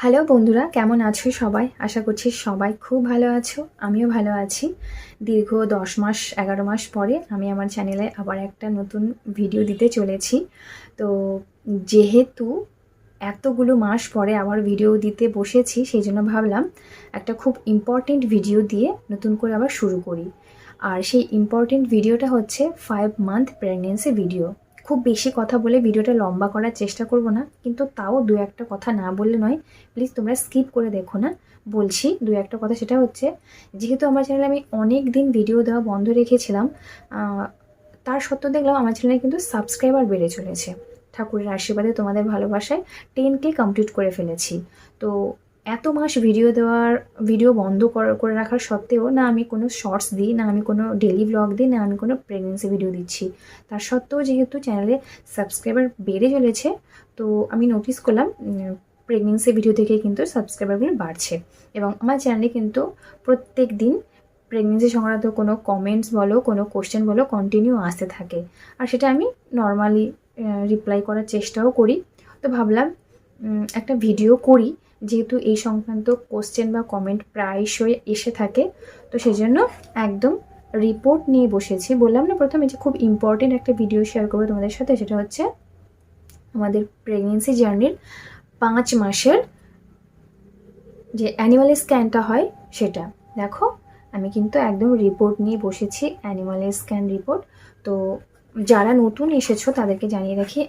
Hello বন্ধুরা, কেমন আছো সবাই? আশা করছি সবাই খুব ভালো আছো, আমিও ভালো আছি। দীর্ঘ দশ মাস, এগারো মাস পরে আমি আমার চ্যানেলে আবার একটা নতুন ভিডিও দিতে চলেছি। তো যেহেতু এতগুলো মাস পরে আবার ভিডিও দিতে বসেছি, সেই জন্য ভাবলাম একটা খুব ইম্পর্টেন্ট ভিডিও দিয়ে নতুন করে আবার শুরু করি। আর সেই ইম্পর্টেন্ট ভিডিওটা হচ্ছে ফাইভ মান্থ প্রেগনেন্সি ভিডিও খুব বেশি কথা বলে ভিডিওটা লম্বা করার চেষ্টা করব না, কিন্তু তাও দু একটা কথা না বললে নয়। প্লিজ তোমরা স্কিপ করে দেখো না। বলছি দু একটা কথা, সেটা হচ্ছে যেহেতু আমার চ্যানেলে আমি অনেক দিন ভিডিও দেওয়া বন্ধ রেখেছিলাম তার সত্ত্বেও দেখলাম আমার চ্যানেলে কিন্তু সাবস্ক্রাইবার বেড়ে চলেছে। ঠাকুরের আশীর্বাদে তোমাদের ভালোবাসায় টেন কে কমপ্লিট করে ফেলেছি। তো এত মাস ভিডিও দেওয়ার ভিডিও বন্ধ করে রাখার সত্ত্বেও না আমি কোনো শর্টস দিই, না আমি কোনো ডেলি ব্লগ দিই, না আমি কোনো প্রেগনেন্সি ভিডিও দিচ্ছি। তার সত্ত্বেও যেহেতু চ্যানেলে সাবস্ক্রাইবার বেড়ে চলেছে, তো আমি নোটিস করলাম প্রেগনেন্সি ভিডিও থেকে কিন্তু সাবস্ক্রাইবারগুলো বাড়ছে। এবং আমার চ্যানেলে কিন্তু প্রত্যেক দিন প্রেগনেন্সি সংক্রান্ত কোনো কমেন্টস বলো, কোনো কোশ্চেন বলো কন্টিনিউ আসতে থাকে। আর সেটা আমি নর্মালি রিপ্লাই করার চেষ্টাও করি। তো ভাবলাম একটা ভিডিও করি। যেহেতু এই সংক্রান্ত কোশ্চেন বা কমেন্ট প্রায়শই এসে থাকে, তো সেই জন্য একদম রিপোর্ট নিয়ে বসেছি। বললাম না প্রথমে যে খুব ইম্পর্টেন্ট একটা ভিডিও শেয়ার করব তোমাদের সাথে, সেটা হচ্ছে আমাদের প্রেগনেন্সি জার্নির পাঁচ মাসের যে অ্যানিমাল স্ক্যানটা হয় সেটা। দেখো, আমি কিন্তু একদম রিপোর্ট নিয়ে বসেছি অ্যানিমাল স্ক্যান রিপোর্ট তো যারা নতুন এসেছ, তাদেরকে জানিয়ে রাখি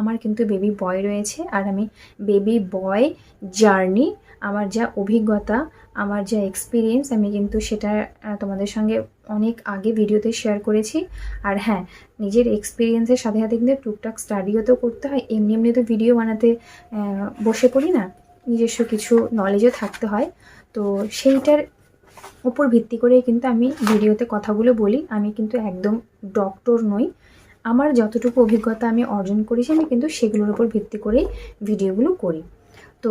আমার কিন্তু বেবি বয় রয়েছে, আর আমি বেবি বয় জার্নি আমার যা অভিজ্ঞতা, আমার যা এক্সপিরিয়েন্স আমি কিন্তু সেটা তোমাদের সঙ্গে অনেক আগে ভিডিওতে শেয়ার করেছি। আর হ্যাঁ নিজের এক্সপিরিয়েন্সের সাথে সাথে কিন্তু টুকটাক স্টাডিও তো করতে হয়, এমনি এমনি তো ভিডিও বানাতে বসে পড়ি না, নিজস্ব কিছু নলেজও থাকতে হয়। তো সেইটার উপর ভিত্তি করেই কিন্তু আমি ভিডিওতে কথাগুলো বলি, আমি কিন্তু একদম ডক্টর নই। আমার যতটুকু অভিজ্ঞতা আমি অর্জন করেছি, আমি কিন্তু সেগুলোর উপর ভিত্তি করেই ভিডিওগুলো করি। তো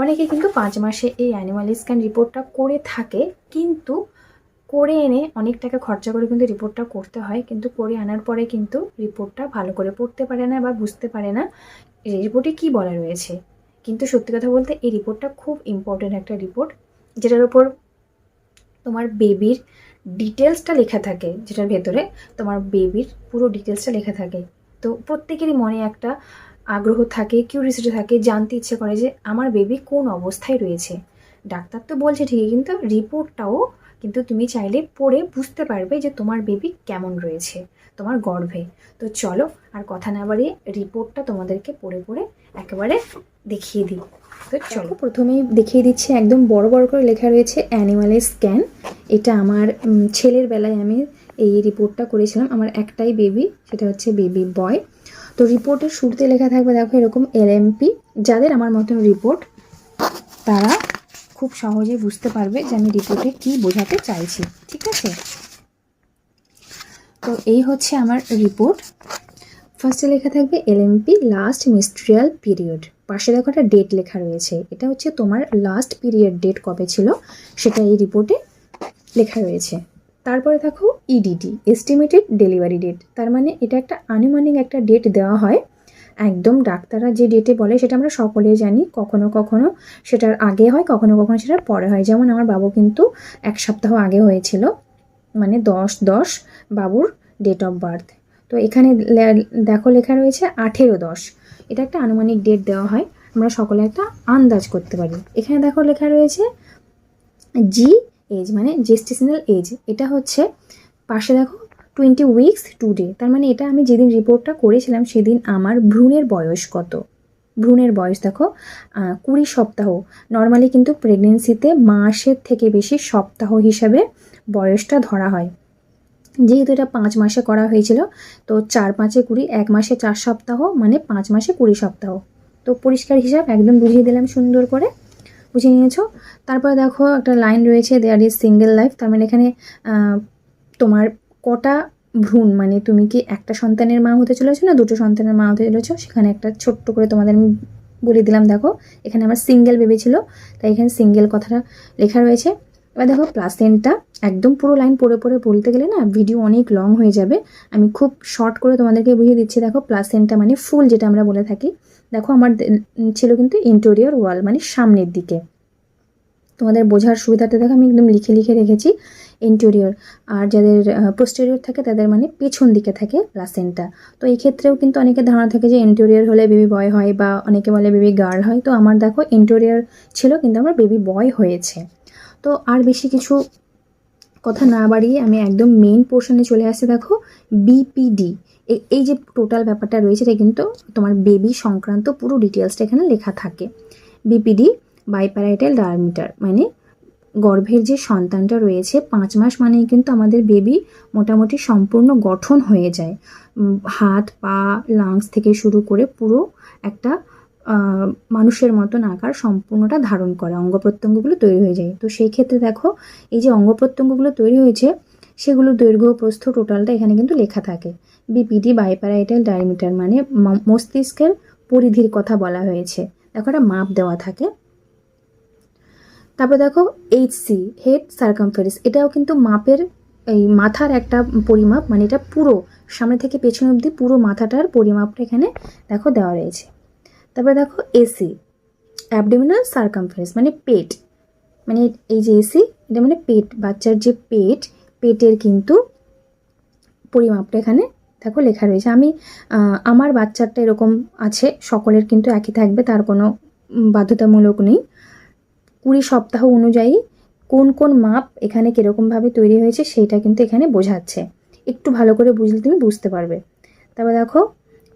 অনেকে কিন্তু পাঁচ মাসে এই অ্যানিমাল স্ক্যান রিপোর্টটা করে থাকে, কিন্তু করে এনে অনেক টাকা খরচা করে কিন্তু রিপোর্টটা করতে হয়, কিন্তু করে আনার পরে কিন্তু রিপোর্টটা ভালো করে পড়তে পারে না বা বুঝতে পারে না এই রিপোর্টে কী বলা রয়েছে। কিন্তু সত্যি কথা বলতে এই রিপোর্টটা খুব ইম্পর্টেন্ট একটা রিপোর্ট যেটার উপর তোমার বেবির ডিটেলসটা লেখা থাকে যেটার ভেতরে তোমার বেবির পুরো ডিটেলসটা লেখা থাকে। তো প্রত্যেকেরই মনে একটা আগ্রহ থাকে কিউরিয়াসিটি থাকে, জানতে ইচ্ছে করে যে আমার বেবি কোন অবস্থায় রয়েছে। ডাক্তার তো বলছে ঠিকই, কিন্তু রিপোর্টটাও কিন্তু তুমি চাইলে পড়ে বুঝতে পারবে যে তোমার বেবি কেমন রয়েছে, তোমার গর্ভে। তো চলো আর কথা না বাড়িয়ে রিপোর্টটা তোমাদেরকে পড়ে পড়ে একেবারে দেখিয়ে দিই। তো চলো। প্রথমেই দেখিয়ে দিচ্ছি একদম বড় বড় করে লেখা রয়েছে অ্যানিমালের স্ক্যান। এটা আমার ছেলের বেলায় আমি এই রিপোর্টটা করেছিলাম। আমার একটাই বেবি সেটা হচ্ছে বেবি বয়। তো রিপোর্টের শুরুতে লেখা থাকবে দেখো এরকম এলএমপি যাদের আমার মতন রিপোর্ট তারা খুব সহজে বুঝতে পারবে যে আমি রিপোর্টে কী বোঝাতে চাইছি। ঠিক আছে? তো এই হচ্ছে আমার রিপোর্ট। ফার্স্টে লেখা থাকবে এলএমপি লাস্ট মিস্ট্রিয়াল পিরিয়ড পাশে দেখো একটা ডেট লেখা রয়েছে। এটা হচ্ছে তোমার লাস্ট পিরিয়ড ডেট কবে ছিল? সেটা এই রিপোর্টে লেখা রয়েছে। তারপরে দেখো ইডিটি এস্টিমেটেড ডেলিভারি ডেট তার মানে এটা একটা আনুমানিক একটা ডেট দেওয়া হয়। একদম ডাক্তাররা যে ডেটে বলে সেটা আমরা সকলেই জানি, কখনো কখনো সেটার আগে হয়, কখনো কখনো সেটার পরে হয়। যেমন আমার বাবু কিন্তু এক সপ্তাহ আগে হয়েছিল মানে দশ দশ বাবুর ডেট অফ বার্থ তো এখানে দেখো লেখা রয়েছে আঠেরো দশ। এটা একটা আনুমানিক ডেট দেওয়া হয়। আমরা সকলে একটা আন্দাজ করতে পারি। এখানে দেখো লেখা রয়েছে জি এজ মানে জেস্টেশনাল এজ এটা হচ্ছে পাশে দেখো টোয়েন্টি উইকস টু ডে তার মানে এটা আমি যেদিন রিপোর্টটা করেছিলাম সেদিন আমার ভ্রূণের বয়স কত? ভ্রূণের বয়স দেখো কুড়ি সপ্তাহ। নর্মালি কিন্তু প্রেগনেন্সিতে মাসের থেকে বেশি সপ্তাহ হিসাবে বয়সটা ধরা হয়। যেহেতু এটা পাঁচ মাসে করা হয়েছিল, তো চার পাঁচে কুড়ি, এক মাসে চার সপ্তাহ মানে পাঁচ মাসে কুড়ি সপ্তাহ। তো পরিষ্কার হিসাব একদম বুঝিয়ে দিলাম সুন্দর করে, বুঝে নিয়েছো। তারপরে দেখো একটা লাইন রয়েছে দেয়ার ইজ সিঙ্গেল লাইফ তার মানে এখানে তোমার কটা ভ্রূণ মানে তুমি কি একটা সন্তানের মা হতে চলেছো না দুটো সন্তানের মা হতে চলেছো? সেখানে একটা ছোট্ট করে তোমাদের আমি বলে দিলাম, দেখো। এখানে আমার সিঙ্গেল বেবি ছিল, তাই এখানে সিঙ্গেল কথাটা লেখা রয়েছে। এবার দেখো প্লাসেন্টটা একদম পুরো লাইন পড়ে পড়ে বলতে গেলে না ভিডিও অনেক লং হয়ে যাবে। আমি খুব শর্ট করে তোমাদেরকে বুঝিয়ে দিচ্ছি, দেখো প্লাসেন্টা মানে ফুল যেটা আমরা বলে থাকি। দেখো আমার ছিল কিন্তু ইন্টেরিয়র ওয়াল মানে সামনের দিকে। তোমাদের বোঝার সুবিধাটা দেখো, আমি একদম লিখে লিখে রেখেছি ইন্টেরিয়র আর যাদের পোস্টেরিয়র থাকে তাদের মানে পেছন দিকে থাকে প্লাসেন্টা তো এই ক্ষেত্রেও কিন্তু অনেকে ধারণা থাকে যে ইন্টেরিয়র হলে বেবি বয় হয় বা অনেকে বলে বেবি গার্ল হয়। তো আমার দেখো ইন্টেরিয়র ছিল কিন্তু আমার বেবি বয় হয়েছে। তো আর বেশি কিছু কথা না বাড়িয়ে আমি একদম মেইন পোর্শনে চলে আসছি, দেখো বিপিডি এই যে টোটাল ব্যাপারটা রয়েছে, এটা কিন্তু তোমার বেবি সংক্রান্ত পুরো ডিটেলসটা এখানে লেখা থাকে। বিপিডি বাইপ্যারাইটাল ডায়ামিটার মানে গর্ভের যে সন্তানটা রয়েছে, পাঁচ মাস মানেই কিন্তু আমাদের বেবি মোটামুটি সম্পূর্ণ গঠন হয়ে যায়। হাত, পা লাংস থেকে শুরু করে পুরো একটা মানুষের মতন আকার সম্পূর্ণটা ধারণ করে, অঙ্গ প্রত্যঙ্গগুলো তৈরি হয়ে যায়। তো সেই ক্ষেত্রে দেখো, এই যে অঙ্গ প্রত্যঙ্গগুলো তৈরি হয়েছে, সেগুলো দৈর্ঘ্য, প্রস্থ টোটালটা এখানে কিন্তু লেখা থাকে। বিপিডি বাইপ্যারাইটাল ডায়ামিটার মানে মস্তিষ্কের পরিধির কথা বলা হয়েছে। দেখো একটা মাপ দেওয়া থাকে। তারপর দেখো এইচসি হেড সার্কামফারেন্স এটাও কিন্তু মাপের এই মাথার একটা পরিমাপ মানে এটা পুরো, সামনে থেকে পেছন অবধি পুরো মাথাটার পরিমাপটা এখানে দেখো দেওয়া রয়েছে। তারপরে দেখো এসি অ্যাবডোমিনাল সার্কামফারেন্স মানে পেট মানে এই যে এসি এটা মানে পেট, বাচ্চার যে পেট, পেটের কিন্তু পরিমাপটা এখানে দেখো লেখা রয়েছে। আমি আমার বাচ্চারটা এরকম আছে, সকলের কিন্তু একই থাকবে, তার কোনো বাধ্যতামূলক নেই। কুড়ি সপ্তাহ অনুযায়ী কোন কোন মাপ এখানে কীরকমভাবে তৈরি হয়েছে সেইটা কিন্তু এখানে বোঝাচ্ছে। একটু ভালো করে বুঝলে তুমি বুঝতে পারবে। তারপর দেখো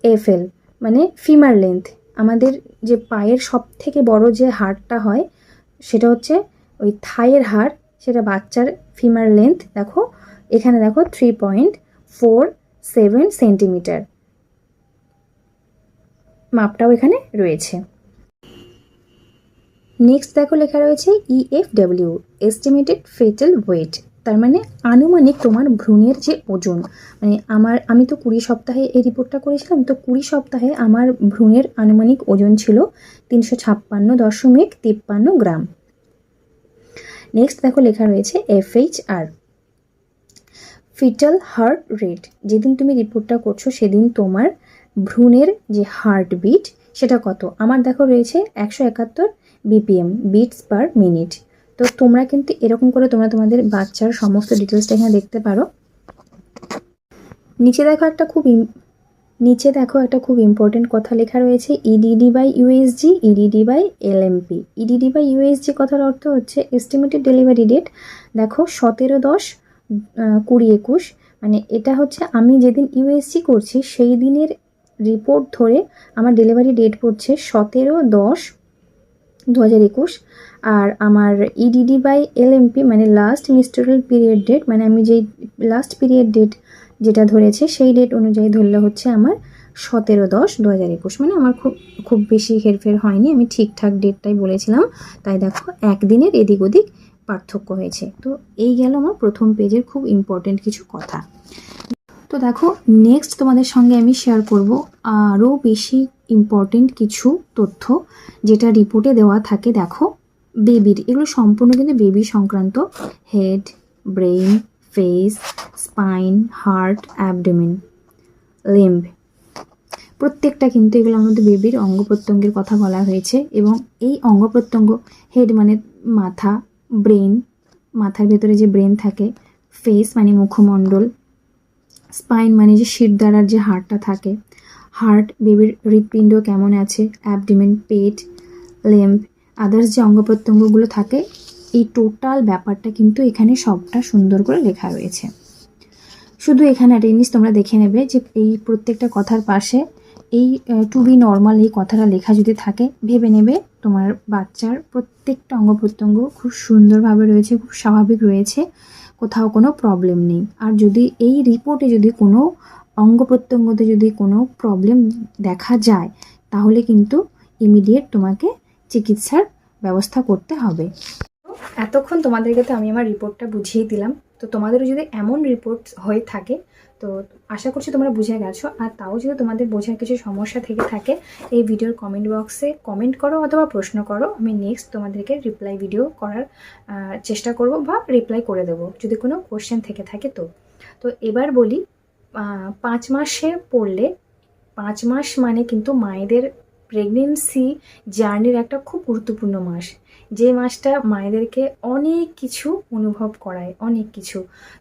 এফএল মানে ফিমার লেন্থ আমাদের যে পায়ের সব থেকে বড় যে হাড়টা হয়, সেটা হচ্ছে ওই থাইয়ের হাড়, সেটা বাচ্চার ফিমার লেন্থ দেখো। এখানে দেখো three point four seven centimetre মাপটাও এখানে রয়েছে। নেক্সট দেখো লেখা রয়েছে ইএফডব্লিউ এস্টিমেটেড ফেটাল ওয়েট তার মানে আনুমানিক তোমার ভ্রূণের যে ওজন মানে আমার, আমি তো কুড়ি সপ্তাহে এই রিপোর্টটা করেছিলাম, তো কুড়ি সপ্তাহে আমার ভ্রূণের আনুমানিক ওজন ছিল তিনশো ছাপ্পান্ন দশমিক তিপ্পান্ন গ্রাম। নেক্সট দেখো লেখা রয়েছে এফএইচআর ফিটাল হার্ট রেট যেদিন তুমি রিপোর্টটা করছ সেদিন তোমার ভ্রূণের যে হার্টবিট সেটা কত? আমার দেখো রয়েছে একশো একাত্তর বিপিএম বিটস পার মিনিট তো তোমরা কিন্তু এরকম করে তোমরা তোমাদের বাচ্চার সমস্ত ডিটেলসটা এখানে দেখতে পারো। নিচে দেখো একটা খুব নিচে দেখো একটা খুব ইম্পর্টেন্ট কথা লেখা রয়েছে EDD by USG EDD by LMP EDD by USG কথার অর্থ হচ্ছে এস্টিমেটেড ডেলিভারি ডেট দেখো সতেরো দশ কুড়ি একুশ মানে এটা হচ্ছে আমি যেদিন ইউএসজি করছি সেই দিনের রিপোর্ট ধরে আমার ডেলিভারি ডেট পড়ছে সতেরো দশ দু হাজার একুশ। আর আমার ইডিডি বাই এলএমপি মানে লাস্ট মিস্টোরাল পিরিয়ড ডেট মানে আমি যেই লাস্ট পিরিয়ড ডেট যেটা ধরেছে, সেই ডেট অনুযায়ী ধরলে হচ্ছে আমার সতেরো দশ দু হাজার একুশ। মানে আমার খুব খুব বেশি হেরফের হয়নি, আমি ঠিকঠাক ডেটটাই বলেছিলাম। তাই দেখো, একদিনের এদিক ওদিক পার্থক্য হয়েছে। তো এই গেল আমার প্রথম পেজের খুব ইম্পর্টেন্ট কিছু কথা। তো দেখো নেক্সট তোমাদের সঙ্গে আমি শেয়ার করব আরও বেশি ইম্পর্টেন্ট কিছু তথ্য যেটা রিপোর্টে দেওয়া থাকে। দেখো বেবির এগুলো সম্পূর্ণ কিন্তু বেবি সংক্রান্ত। Head brain face spine heart abdomen limb প্রত্যেকটা কিন্তু এগুলোর মধ্যে বেবির অঙ্গ প্রত্যঙ্গের কথা বলা হয়েছে এবং এই অঙ্গ প্রত্যঙ্গ হেড মানে মাথা ব্রেন মাথার ভেতরে যে ব্রেন থাকে ফেস মানে মুখমণ্ডল স্পাইন মানে যে শিরদাঁড়ার যে হাড়টা থাকে। হার্ট, বেবির হৃৎপিণ্ড কেমন আছে, অ্যাবডিমেন, পেট লেম্প আদার্স যে অঙ্গ প্রত্যঙ্গগুলো থাকে, এই টোটাল ব্যাপারটা কিন্তু এখানে সবটা সুন্দর করে লেখা রয়েছে। শুধু এখানে একটা জিনিস তোমরা দেখে নেবে যে এই প্রত্যেকটা কথার পাশে এই টু বি নর্মাল এই কথাটা লেখা যদি থাকে, ভেবে নেবে তোমার বাচ্চার প্রত্যেকটা অঙ্গ প্রত্যঙ্গ খুব সুন্দরভাবে রয়েছে, খুব স্বাভাবিক রয়েছে। কোথাও কোনো প্রবলেম নেই। আর যদি এই রিপোর্টে যদি কোনো অঙ্গ প্রত্যঙ্গতে যদি কোনো প্রবলেম দেখা যায়, তাহলে কিন্তু ইমিডিয়েট তোমাকে চিকিৎসার ব্যবস্থা করতে হবে। এতক্ষণ তোমাদেরকে তো আমি আমার রিপোর্টটা বুঝিয়ে দিলাম। তো তোমাদেরও যদি এমন রিপোর্ট হয়ে থাকে তো আশা করছি তোমরা বুঝে গেছো। আর তাও যদি তোমাদের বোঝার কিছু সমস্যা থেকে থাকে, এই ভিডিওর কমেন্ট বক্সে কমেন্ট করো অথবা প্রশ্ন করো, আমি নেক্সট তোমাদেরকে রিপ্লাই ভিডিও করার চেষ্টা করব বা রিপ্লাই করে দেবো, যদি কোনো কোশ্চেন থেকে থাকে তো। তো এবার বলি পাঁচ মাসে পড়লে, পাঁচ মাস মানে কিন্তু মায়েদের প্রেগনেন্সি জার্নির একটা খুব গুরুত্বপূর্ণ মাস। যে মাসটা মায়েদেরকে অনেক কিছু অনুভব করায়, অনেক কিছু।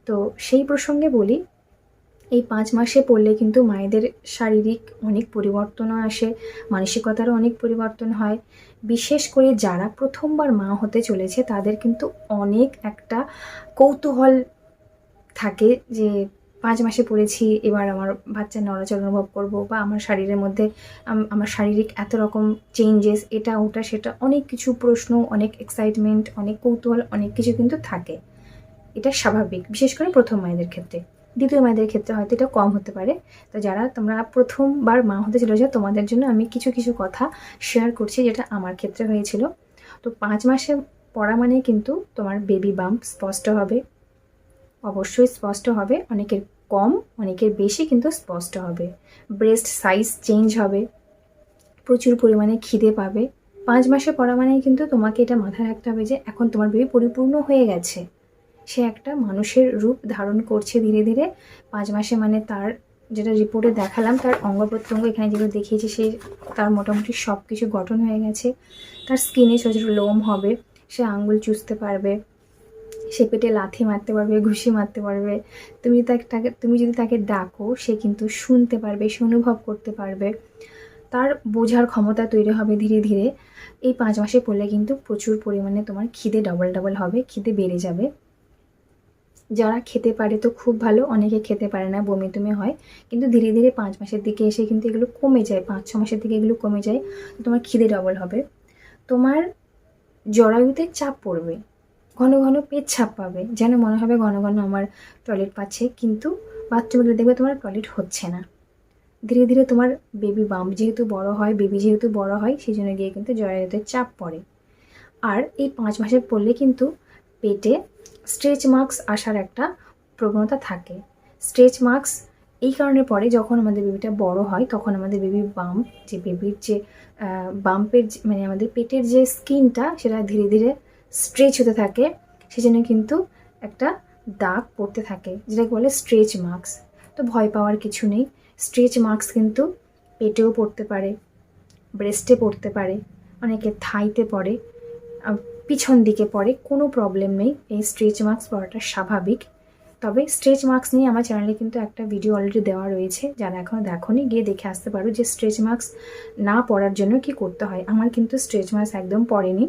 তো সেই প্রসঙ্গে বলি এই পাঁচ মাসে পড়লে কিন্তু মায়েদের শারীরিক অনেক পরিবর্তনও আসে, মানসিকতারও অনেক পরিবর্তন হয়। বিশেষ করে যারা প্রথমবার মা হতে চলেছে, তাদের কিন্তু অনেক একটা কৌতূহল থাকে যে, পাঁচ মাসে পড়েছি, এবার আমার বাচ্চার নড়াচড় অনুভব করব বা আমার শরীরের মধ্যে আমার শারীরিক এত রকম চেঞ্জেস এটা, ওটা, সেটা, অনেক কিছু প্রশ্ন, অনেক এক্সাইটমেন্ট অনেক কৌতূহল, অনেক কিছু কিন্তু থাকে। এটা স্বাভাবিক, বিশেষ করে প্রথম মায়েদের ক্ষেত্রে। দ্বিতীয় মায়েদের ক্ষেত্রে হয়তো এটা কম হতে পারে। তো যারা তোমরা প্রথমবার মা হতে চলে যাও তোমাদের জন্য আমি কিছু কিছু কথা শেয়ার করছি যেটা আমার ক্ষেত্রে হয়েছিল। তো পাঁচ মাসে পড়া মানে কিন্তু তোমার বেবি বাম্প স্পষ্ট হবে। অবশ্যই স্পষ্ট হবে। অনেকের কম, অনেকের বেশি কিন্তু স্পষ্ট হবে। ব্রেস্ট সাইজ চেঞ্জ হবে। প্রচুর পরিমাণে খিদে পাবে। পাঁচ মাসে পড়া মানেই কিন্তু তোমাকে এটা মাথায় রাখতে হবে যে এখন তোমার বেবি পরিপূর্ণ হয়ে গেছে। সে একটা মানুষের রূপ ধারণ করছে ধীরে ধীরে। পাঁচ মাসে মানে তার যেটা রিপোর্টে দেখালাম, তার অঙ্গ প্রত্যঙ্গ এখানে যেগুলো দেখিয়েছি, সে তার মোটামুটি সব কিছু গঠন হয়ে গেছে। তার স্কিনে ছোটো ছোটো লোম হবে, সে আঙ্গুল চুষতে পারবে, সে পেটে লাথি মারতে পারবে, ঘুষি মারতে পারবে। তুমি তাকে তাকে, তুমি যদি তাকে ডাকো, সে কিন্তু শুনতে পারবে, সে অনুভব করতে পারবে। তার বোঝার ক্ষমতা তৈরি হবে ধীরে ধীরে। এই পাঁচ মাসে পড়লে কিন্তু প্রচুর পরিমাণে তোমার খিদে ডবল ডবল হবে, খিদে বেড়ে যাবে। যারা খেতে পারে তো খুব ভালো, অনেকে খেতে পারে না বমি টমি হয়। কিন্তু ধীরে ধীরে পাঁচ মাসের দিকে এসে কিন্তু এগুলো কমে যায়, পাঁচ, ছ মাসের দিকে এগুলো কমে যায় তোমার খিদে ডবল হবে। তোমার জরায়ুতে চাপ পড়বে, ঘন ঘন পেট পেচ্ছাপ পাবে, যেন মনে হবে ঘন ঘন আমার টয়লেট পাচ্ছে, কিন্তু বাথরুমে দেখবে তোমার টয়লেট হচ্ছে না। ধীরে ধীরে তোমার বেবি বাম্প যেহেতু বড় হয় বেবি যেহেতু বড় হয় সেই জন্য গিয়ে কিন্তু জরায়ুতে চাপ পড়ে। আর এই পাঁচ মাসে পড়লে কিন্তু পেটে স্ট্রেচ মার্কস আসার একটা প্রবণতা থাকে। স্ট্রেচ মার্কস এই কারণে পরে যখন আমাদের বেবিটা বড় হয়, তখন আমাদের বেবি বাম্প যে বেবির যে বাম্পের মানে আমাদের পেটের যে স্কিনটা, সেটা ধীরে ধীরে স্ট্রেচ হতে থাকে। সেজন্য কিন্তু একটা দাগ পড়তে থাকে, যেটাকে বলে স্ট্রেচ মার্কস। তো ভয় পাওয়ার কিছু নেই। স্ট্রেচ মার্কস কিন্তু পেটেও পড়তে পারে, ব্রেস্টে পড়তে পারে, অনেকে থাইতে পড়ে। পিছন দিকে পড়ে, কোনো প্রবলেম নেই। এই স্ট্রেচ মার্কস পড়াটা স্বাভাবিক। তবে স্ট্রেচ মার্কস নিয়ে আমার চ্যানেলে কিন্তু একটা ভিডিও অলরেডি দেওয়া রয়েছে। যারা এখনও দেখোনি, গিয়ে দেখে আসতে পারো যে স্ট্রেচ মার্কস না পড়ার জন্য কি করতে হয়। আমার কিন্তু স্ট্রেচ মার্কস একদম পড়েনি,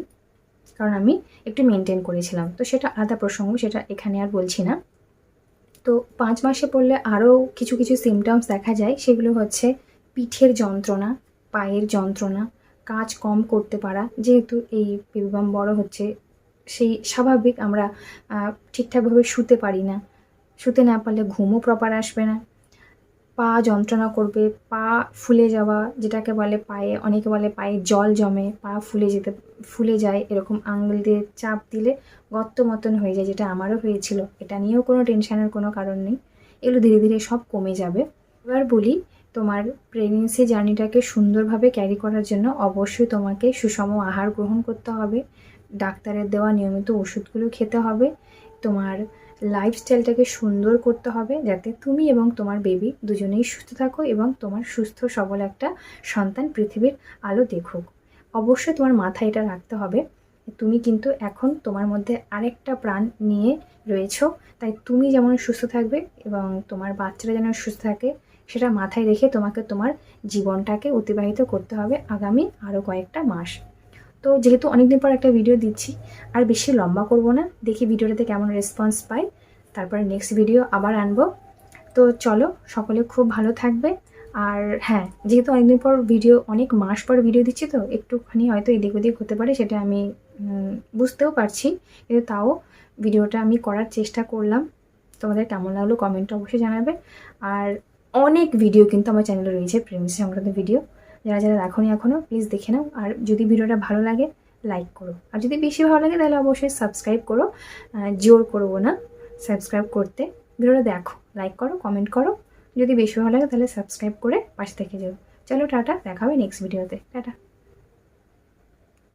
কারণ আমি একটু মেনটেন করেছিলাম। তো সেটা আলাদা প্রসঙ্গ, সেটা এখানে আর বলছি না। তো পাঁচ মাসে পড়লে আরও কিছু কিছু সিমটমস দেখা যায়। সেগুলো হচ্ছে পিঠের যন্ত্রণা, পায়ের যন্ত্রণা কাজ কম করতে পারা। যেহেতু এই বেবিবাম বড় হচ্ছে, সেই স্বাভাবিক আমরা ঠিকঠাকভাবে শুতে পারি না। শুতে না পারলে ঘুমও প্রপার আসবে না। পা যন্ত্রণা করবে, পা ফুলে যাওয়া, যেটাকে বলে পায়ে, অনেকে বলে পায়ে জল জমে, পা ফুলে যেতে, ফুলে যায়, এরকম আঙুল দিয়ে চাপ দিলে গর্ত মতন হয়ে যায়, যেটা আমারও হয়েছিল। এটা নিয়েও কোনো টেনশনের কোনো কারণ নেই। এগুলো ধীরে ধীরে সব কমে যাবে। এবার বলি তোমার প্রেগনেন্সি জার্নিটাকে সুন্দরভাবে ক্যারি করার জন্য অবশ্যই তোমাকে সুষম আহার গ্রহণ করতে হবে। ডাক্তারের দেওয়া নিয়মিত ওষুধগুলো খেতে হবে। তোমার লাইফস্টাইলটাকে সুন্দর করতে হবে যাতে তুমি এবং তোমার বেবি দুজনেই সুস্থ থাকো এবং তোমার সুস্থ সবল একটা সন্তান পৃথিবীর আলো দেখুক। অবশ্যই তোমার মাথায় এটা রাখতে হবে। তুমি কিন্তু এখন তোমার মধ্যে আরেকটা প্রাণ নিয়ে রয়েছো। তাই তুমি যেমন সুস্থ থাকবে এবং তোমার বাচ্চারা যেন সুস্থ থাকে সেটা মাথায় রেখে তোমাকে তোমার জীবনটাকে অতিবাহিত করতে হবে আগামী আরও কয়েকটা মাস। তো যেহেতু অনেকদিন পর একটা ভিডিও দিচ্ছি, আর বেশি লম্বা করব না, দেখি ভিডিওটাতে কেমন রেসপন্স পাই। তারপরে নেক্সট ভিডিও আবার আনব। তো চলো, সকলে খুব ভালো থাকবে। আর হ্যাঁ যেহেতু অনেকদিন পর ভিডিও অনেক মাস পর ভিডিও দিচ্ছি তো, একটুখানি হয়তো এদিক ওদিক হতে পারে, সেটা আমি বুঝতেও পারছি। কিন্তু তাও ভিডিওটা আমি করার চেষ্টা করলাম। তোমাদের কেমন লাগল কমেন্টে অবশ্যই জানাবে। আর অনেক ভিডিও কিন্তু আমার চ্যানেলে রয়েছে প্রেমিস সংক্রান্ত ভিডিও যারা যারা এখনই এখনও প্লিজ দেখে নাও। আর যদি ভিডিওটা ভালো লাগে লাইক করো। আর যদি বেশি ভালো লাগে, তাহলে অবশ্যই সাবস্ক্রাইব করো। জোর করব না সাবস্ক্রাইব করতে। ভিডিওটা দেখো লাইক করো কমেন্ট করো। যদি বেশি ভালো লাগে, তাহলে সাবস্ক্রাইব করে পাশে থেকে যাও। চলো টাটা, দেখা হবে নেক্সট ভিডিওতে টাটা।